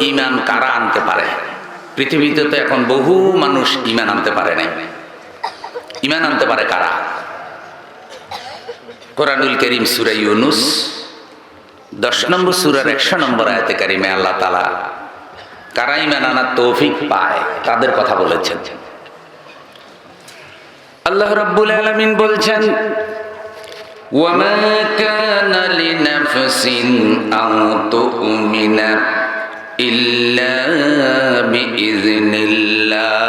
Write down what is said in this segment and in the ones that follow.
ইমান কারা আনতে পারে? পৃথিবীতে তো এখন বহু মানুষ ইমান আনতে পারে নাই। ইমান আনতে পারে কারা? কোরআনুল করিম সুরাই ইউনুস, দশ নম্বর সুরার একশো নম্বর আয়তে কারিমে আল্লাহ তালা কারা ইমান আনার তৌফিক পায়? তাদের কথা বলেছেন। আল্লাহ রব্বুল আলমিন বলছেন ওয়ামা কানা লিনাফসিন আও তুমিনা إلا بإذن الله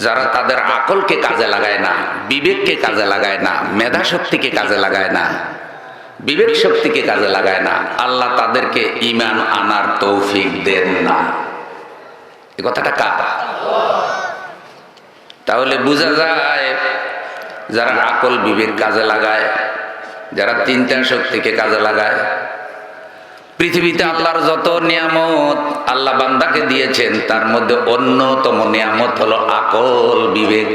যারা তাদের আকলকে কাজে লাগায় না বিবেককে কাজে লাগায় না মেধা শক্তিকে কাজে লাগায় না বিবেক শক্তিকে কাজে লাগায় না আল্লাহ তাদেরকে ইমান আনার তৌফিক দেন না এ কথাটা কার তাহলে বোঝা যায় যারা আকল বিবেক কাজে লাগায় যারা চিন্তা শক্তিকে কাজে লাগায় পৃথিবীতে আল্লাহর যত নিয়ামত আল্লাহ বান্দাকে দিয়েছেন, তার মধ্যে অন্যতম নিয়ামত হলো আকল বিবেক।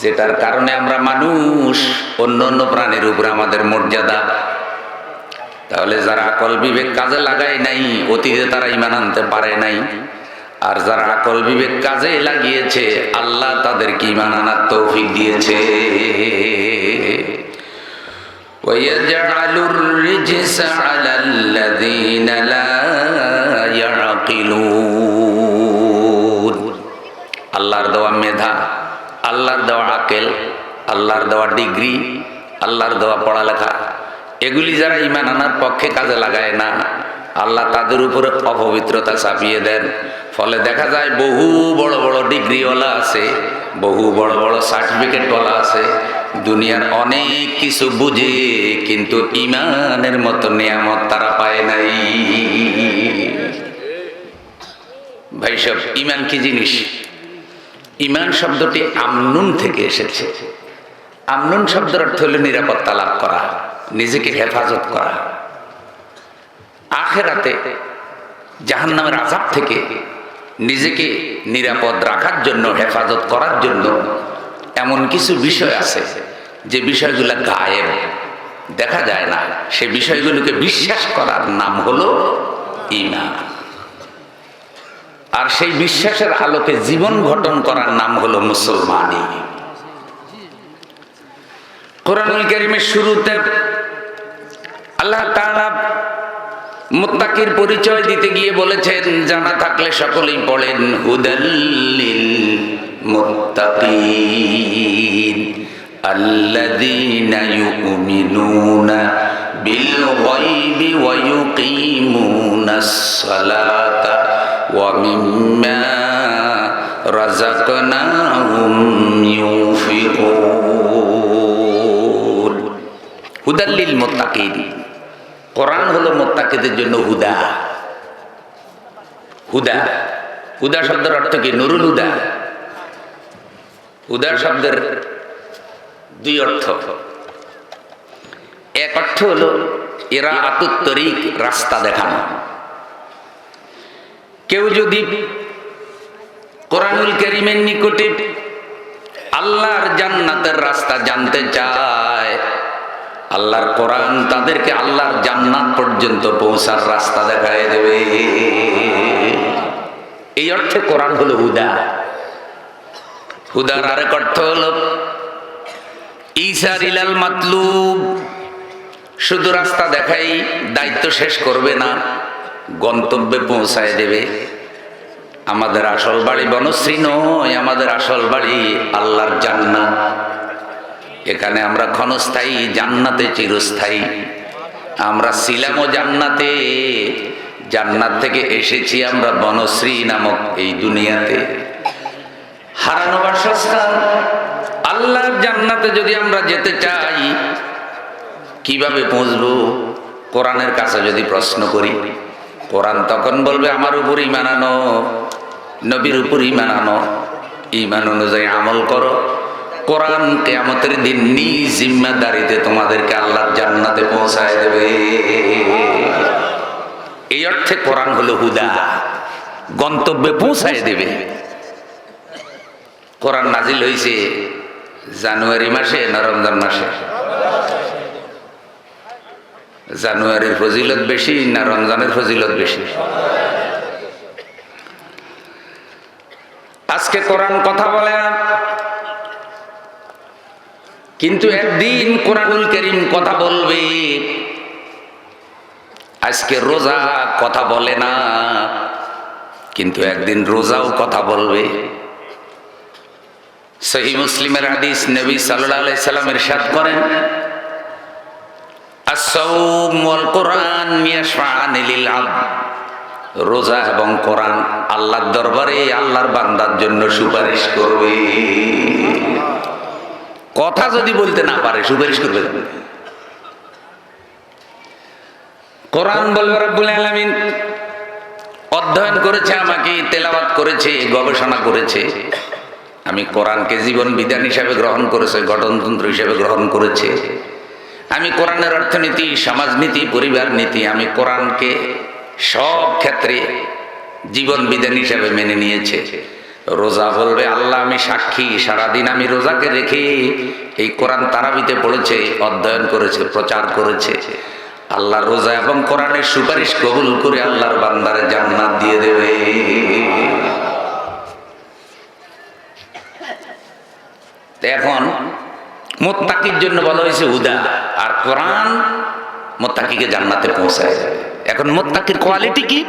যেটার কারণে আমরা মানুষ, অন্য অন্য প্রাণীর উপরে আমাদের মর্যাদা। তাহলে যারা আকল বিবেক কাজে লাগায় নাই, অতীতে তারা ইমান আনতে পারে নাই। আর যারা আকল বিবেক কাজে লাগিয়েছে, আল্লাহ তাদেরকে ইমান আনার তৌফিক দিয়েছে। ويجعل الرجس على الذين لا يعقلون আল্লাহর দেওয়া মেধা আল্লাহর দেওয়া আকেল আল্লাহর দেওয়া ডিগ্রি আল্লাহর দেওয়া পড়ালেখা এগুলি যারা ইমান আনার পক্ষে কাজে লাগায় না আল্লাহ তাদের উপরে অপবিত্রতা চাপিয়ে দেন ফলে দেখা যায় বহু বড় বড় ডিগ্রিওয়ালা আছে বহু বড় বড় সার্টিফিকেটওয়ালা আছে। দুনিয়ার অনেক কিছু বুঝে, কিন্তু ইমানের মতো নিয়ামত তারা পায় নাই। ভাই সব ইমান কি জিনিস? ইমান শব্দটি আমনুন থেকে এসেছে। আমনুন শব্দের অর্থ হলো নিরাপত্তা লাভ করা, নিজেকে হেফাজত করা। আখেরাতে জাহান নামের আজাব থেকে নিজেকে নিরাপদ রাখার জন্য, হেফাজত করার জন্য এমন কিছু বিষয় আছে যে বিষয়গুলো গায়েব। দেখা যায় না, সে বিষয়গুলোকে বিশ্বাস করার নাম হলো ইমান আর সেই বিশ্বাসের আলোকে জীবন গঠন করার নাম হলো মুসলমানি। কোরআনুল করিমের শুরুতে আল্লাহ মুত্তাকির পরিচয় দিতে গিয়ে বলেছেন, জানা থাকলে সকলেই পড়েন হুদাল্লিল মুত্তাকিন আল্লাযীনা ইউমিনুনা বিল গায়বি ওয়া ইউকিমুনাস সালাতা ওয়া মিম্মা রাযাকনাহুম ইউনফিকুন। হুদাল্লিল মুত্তাকিন। কোরআন হলো মোত্তাকিদের জন্য হুদা। হুদা। হুদা শব্দের অর্থ কি? নুরুল হুদা। হুদা শব্দের দুই অর্থ। এক অর্থ হলো এরা আতুত্তরিক রাস্তা দেখানো। কেউ যদি কোরআনুল করিমের নিকটে আল্লাহর জান্নাতের রাস্তা জানতে চায় আল্লাহর কোরআন তাদেরকে আল্লাহর জান্নাত পর্যন্ত পৌঁছার রাস্তা দেখায় দেবে। এই অর্থে কোরআন হলো হুদা। হুদার আরেক অর্থ হলো ঈসার ইলাল মাতলুব। শুধু রাস্তা দেখাই দায়িত্ব শেষ করবে না, গন্তব্যে পৌঁছায় দেবে। আমাদের আসল বাড়ি বনশ্রী নয়, আমাদের আসল বাড়ি আল্লাহর জান্নাত। এখানে আমরা ক্ষণস্থায়ী, জান্নাতে চিরস্থায়ী। আমরা ছিলামও জান্নাতে, জান্নাত থেকে এসেছি আমরা বনশ্রী নামক এই দুনিয়াতে। হারানো বাসস্থান, আল্লাহর জান্নাতে যদি আমরা যেতে চাই, কীভাবে পৌঁছবো? কোরআনের কাছে যদি প্রশ্ন করি, কোরআন তখন বলবে, আমার উপর ইমান আনো, নবীর উপর ইমান আনো। ইমান অনুযায়ী আমল করো। কোরআন কেয়ামতের দিন নিজ জিম্মাদারিতে তোমাদেরকে আল্লাহ জান্নাতে পৌঁছায় দেবে। এই অর্থে কোরআন হলো হুদা, গন্তব্যে পৌঁছায় দেবে। কোরআন নাজিল হয়েছে জানুয়ারি মাসে না রমজান মাসে? জানুয়ারির ফজিলত বেশি না রমজানের ফজিলত বেশি? আজকে কোরআন কথা বলে না। কিন্তু একদিন কোরআনুল করিম কথা বলবে। আজকে রোজা কথা বলে না কিন্তু একদিন রোজাও কথা বলবে। সহি মুসলিমের হাদিস নবী সাল্লাহ সাল্লামের সাথ করেন রোজা এবং কোরআন আল্লাহর দরবারে আল্লাহর বান্দার জন্য সুপারিশ করবে। কথা যদি বলতে না পারে, সুপারিশ করবে? কোরআন বলবে অধ্যয়ন করেছে আমাকে, তেলাওয়াত করেছে, গবেষণা করেছে। আমি কোরআনকে জীবন বিধান হিসাবে গ্রহণ করেছে, গঠনতন্ত্র হিসাবে গ্রহণ করেছে। আমি কোরআনের অর্থনীতি, সমাজনীতি, পরিবার নীতি, আমি কোরআনকে সব ক্ষেত্রে জীবন বিধান হিসাবে মেনে নিয়েছে। রোজা বলবে, আল্লাহ, আমি সাক্ষী, সারাদিন আমি রোজাকে রেখে এই কোরআন তারাবিতে পড়েছে, অধ্যয়ন করেছে, প্রচার করেছে। আল্লাহ রোজা এবং কোরআনের সুপারিশ কবুল করে আল্লাহর বান্দারে জান্নাত দিয়ে দেবে। এখন মোত্তাকির জন্য বলা হয়েছে উদা আর কোরআন মোত্তাকিকে জান্নাতে পৌঁছায়। এখন মোত্তাকির কোয়ালিটি কি?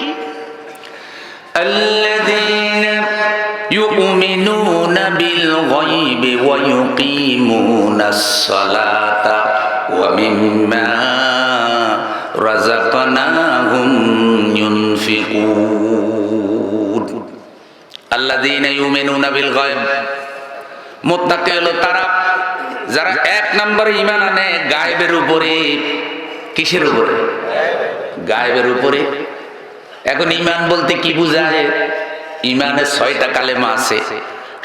يؤمنون بالغيب ويقيمون الصلاة ومما رزقناهم ينفقون الذين يؤمنون بالغيب মোত্তাকি হলো তারা যারা এক নম্বরে ইমান আনে গায়েবের উপরে কিসের উপরে গায়েবের উপরে এখন ইমান বলতে কি বোঝায় ইমানের ছয়টা কালেমা আছে।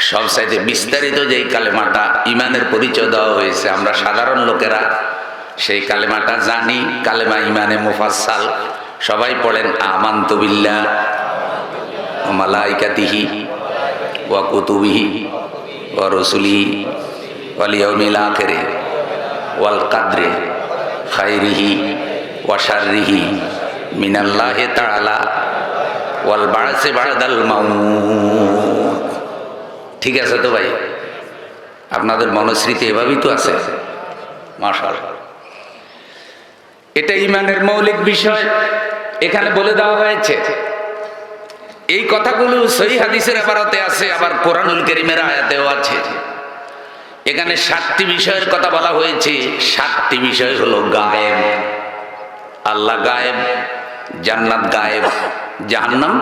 সব সাইডে বিস্তারিত যেই কালেমাটা ইমানের পরিচয় দেওয়া হয়েছে, আমরা সাধারণ লোকেরা সেই কালেমাটা জানি, কালেমা ইমানে মুফাসাল সবাই পড়েন, আমান্ত বিল্লাহ মালাইকাতিহি ওয়া কুতুবিহি ওয়া রসুলিহি ওয়াল ইয়াউমিল আখিরে ওয়াল কাদরে খাইরিহি ওয়া শাররিহি মিনাল্লাহি তাআলা ঠিক আছে তো ভাই? আপনাদের মনস্মৃতি এভাবেই তো আছে। মাশাআল্লাহ। এটা ইমানের মৌলিক বিষয়। এখানে বলে দেওয়া হয়েছে, এই কথাগুলো সহি হাদিসের এবারতে আছে, আবার কোরআনুল করিমের আয়াতেও আছে। এখানে সাতটি বিষয়ের কথা বলা হয়েছে। সাতটি বিষয় হলো গায়েব। আল্লাহ গায়েব। জান্নাত গায়েব, জাহান্নাম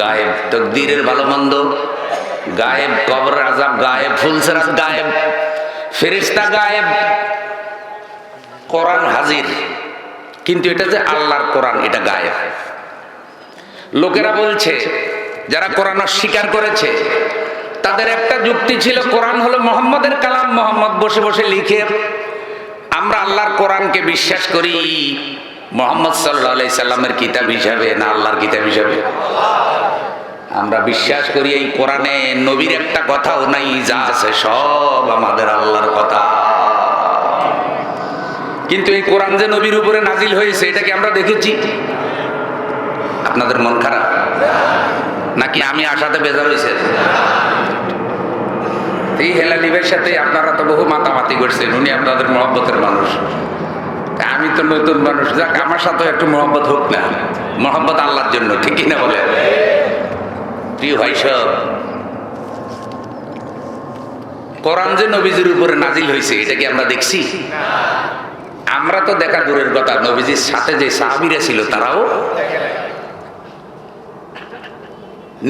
গায়েব। তকদিরের ভালো মন্দ, গায়েব। কবর আজাব গায়েব ফুলসেরাত গায়েব ফেরিস্তা গায়েব। কোরআন হাজির, কিন্তু এটা যে আল্লাহর কোরআন, এটা গায়েব। লোকেরা বলছে, যারা কোরআন অস্বীকার করেছে, তাদের একটা যুক্তি ছিল, কোরআন হলো মোহাম্মদের কালাম। মোহাম্মদ বসে বসে লিখে, আমরা আল্লাহর কোরআনকে বিশ্বাস করি। মোহাম্মদ সাল্লা সাল্লামের কিতাব হিসাবে না আল্লাহর কিতাব হিসাবে? আমরা বিশ্বাস করি এই কোরআনে নবীর একটা কথাও নাই, যা আছে সব আমাদের আল্লাহর কথা। কিন্তু এই কোরআন যে নবীর উপরে নাজিল হয়েছে এটাকে আমরা দেখেছি? আপনাদের মন খারাপ? নাকি আমি আসাতে বেজার হয়েছে এই হেলালিবের সাথে আপনারা তো বহু মাতামাতি করছেন, উনি আপনাদের মহব্বতের মানুষ। আমি তো নতুন মানুষ। যাক, আমার সাথে একটু মহব্বত হোক না। মহব্বত আল্লাহর জন্য, ঠিকই না বলে? প্রিয় ভাই সব, কোরআন যে নবীজির উপরে নাজিল হয়েছে, এটা কি আমরা দেখছি? আমরা তো দেখা দূরের কথা, নবীজির সাথে যে সাহাবিরা ছিল, তারাও?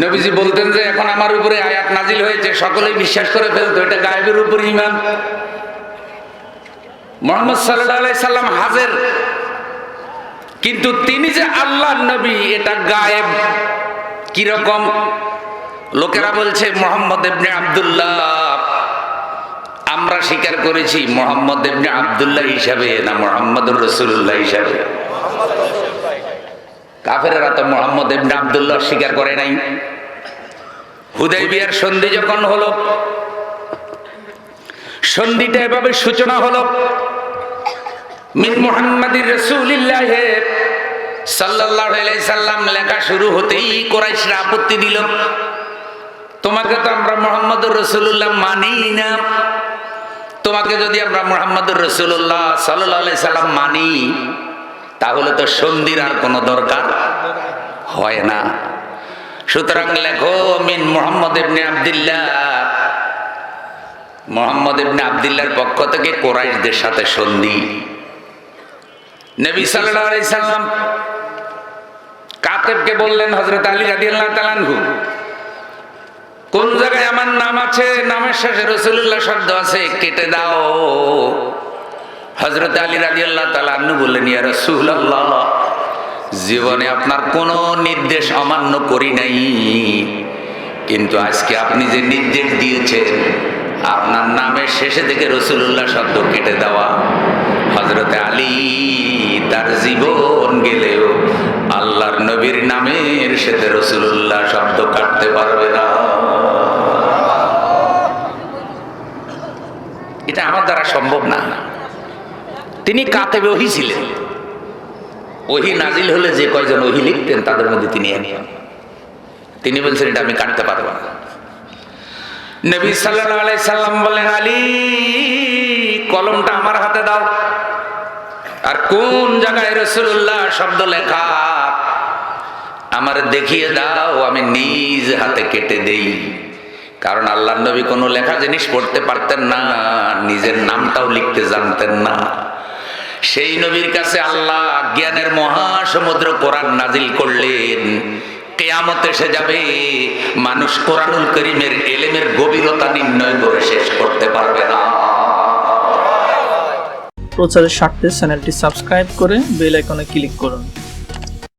নবীজি বলতেন যে, এখন আমার উপরে আয়াত নাজিল হয়েছে, সকলেই বিশ্বাস করে ফেলতো, এটা গায়েবের উপর ইমান মোহাম্মদ সাল্লাম হাজের। কিন্তু তিনি যে আল্লাহ নবী, এটা গায়েব। কীরকম লোকেরা বলছে, মোহাম্মদ এমনি আবদুল্লাহ। আমরা স্বীকার করেছি, মোহাম্মদ এমনি আবদুল্লাহ হিসাবে না মোহাম্মদ রসুল্লাহ হিসাবে। কাফেরা তো মোহাম্মদ এমনি আবদুল্লাহ স্বীকার করে নাই। হুদাই বিয়ার সন্ধি যখন হলো, সন্ধিটা এভাবে সূচনা হলো মিন মুহাম্মাদির রাসূলিল্লাহ আলাইহি সাল্লাম লেখা শুরু হতেই কোরাইশরা আপত্তি দিল, তোমাকে তো আমরা মোহাম্মদুর রসুল্লাহ মানি না। তোমাকে যদি আমরা মোহাম্মদুর রসুল্লাহ সাল্লাহ সাল্লাম মানি, তাহলে তো সন্ধির আর কোনো দরকার হয় না। সুতরাং লেখো, মিন মোহাম্মদ ইবনে আবদুল্লাহ। মোহাম্মদ ইবনে আবদুল্লাহর পক্ষ থেকে কোরাইশদের সাথে সন্ধি। নবী সাল্লাহ সাল্লাম কাতেবকে বললেন হজরত আলী রাদিয়াল্লাহু তাআলা আনহু, কোন জায়গায় আমার নাম আছে? নামের শেষে রসুল্লাহ শব্দ আছে, কেটে দাও। হজরত আলী রাজি আল্লাহ তালু বললেন, ইয়া রসুল্লাহ জীবনে আপনার কোনো নির্দেশ অমান্য করি নাই। কিন্তু আজকে আপনি যে নির্দেশ দিয়েছেন, আপনার নামের শেষে থেকে রসুল্লাহ শব্দ কেটে দেওয়া। হজরতে আলী তার জীবন গেলেও আল্লাহর নবীর নামের সাথে রসুল্লাহ শব্দ কাটতে পারবে না। এটা আমার দ্বারা সম্ভব না। তিনি কাতেবে ওহি ছিলেন। ওহি নাজিল হলে যে কয়জন ওহি লিখতেন তাদের মধ্যে তিনি তিনি বলছেন, এটা আমি কাটতে পারব না। নবী আলাইহি সাল্লাম বলেন, আলী, কলমটা আমার হাতে দাও। আর কোন জায়গায় রসুল্লাহ শব্দ লেখা? আমার দেখিয়ে দাও, আমি নিজ হাতে কেটে দেই। কারণ আল্লাহ নবী কোনো লেখা জিনিস পড়তে পারতেন না, নিজের নামটাও লিখতে জানতেন না। সেই নবীর কাছে আল্লাহ জ্ঞানের মহাসমুদ্র কোরআন নাজিল করলেন। কেয়ামত এসে যাবে, মানুষ কোরআনুল করিমের এলেমের গভীরতা নির্ণয় করে শেষ করতে পারবে না। প্রচারের স্বার্থে চ্যানেলটি সাবস্ক্রাইব করে বেল আইকনে ক্লিক করুন।